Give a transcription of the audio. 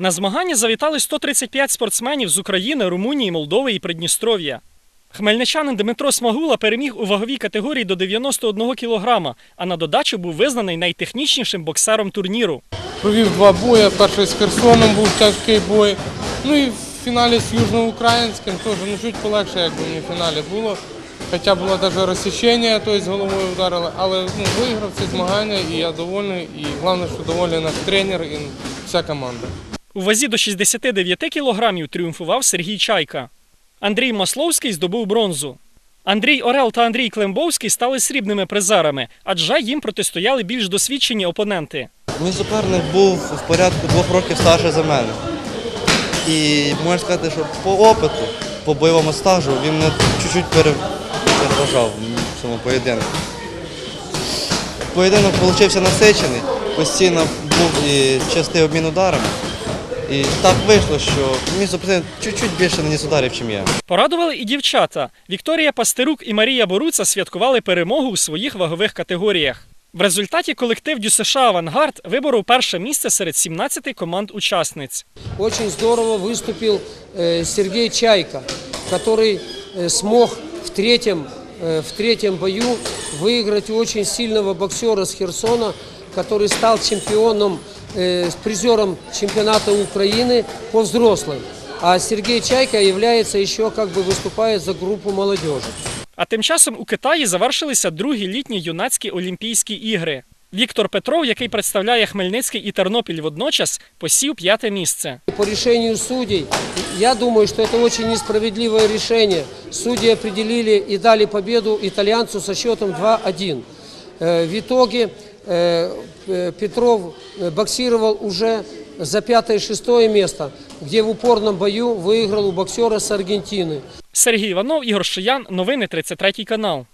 На змагання завітали 135 спортсменів з України, Румунії, Молдови і Придністров'я. Хмельничанин Дмитро Смагула переміг у ваговій категорії до 91 кілограма, а на додачу був визнаний найтехнічнішим боксером турніру. Провів два бої. Перший з Херсоном був тяжкий бой. Ну і в фіналі з Южноукраїнським теж ну, чуть полегше, як мені в фіналі було. Хоча було навіть розсічення, тобто головою вдарили, але ну, виграв ці змагання і я довольний. І головне, що довольний наш тренер і вся команда. У вазі до 69 кілограмів тріумфував Сергій Чайка. Андрій Масловський здобув бронзу. Андрій Орел та Андрій Клембовський стали срібними призерами, адже їм протистояли більш досвідчені опоненти. Мій суперник був в порядку двох років старший за мене. І можна сказати, що по опиту, по бойовому стажу він мене чуть-чуть переважав в цьому поєдинку. Поєдинок вийшов насичений, постійно був і частий обмін ударами. І так вийшло, що мій суперник чуть-чуть більше наніс ударів, ніж я. Порадували і дівчата. Вікторія Пастерук і Марія Боруца святкували перемогу у своїх вагових категоріях. В результаті колектив ДЮСШ Авангард виборов перше місце серед 17 команд учасниць. Очень здорово выступил э, Сергей Чайка, который э, смог в третьем, э, в третьем бою выиграть у очень сильного боксера с Херсона, который стал чемпионом, э, призером чемпионата Украины по взрослым. А Сергей Чайка является еще как бы выступает за группу молодежи. А тим часом у Китаї завершилися другі літні юнацькі Олімпійські ігри. Віктор Петров, який представляє Хмельницький і Тернопіль водночас, посів п'яте місце. По решению судей, я думаю, что это очень несправедливое решение. Судьи определили и дали победу итальянцу со счетом 2-1. Э, В итоге э, э, Петров э, боксировал уже за пятое-шестое место, где в упорном бою выиграл у боксера с Аргентины. Сергій Іванов, Ігор Шиян, новини 33 канал.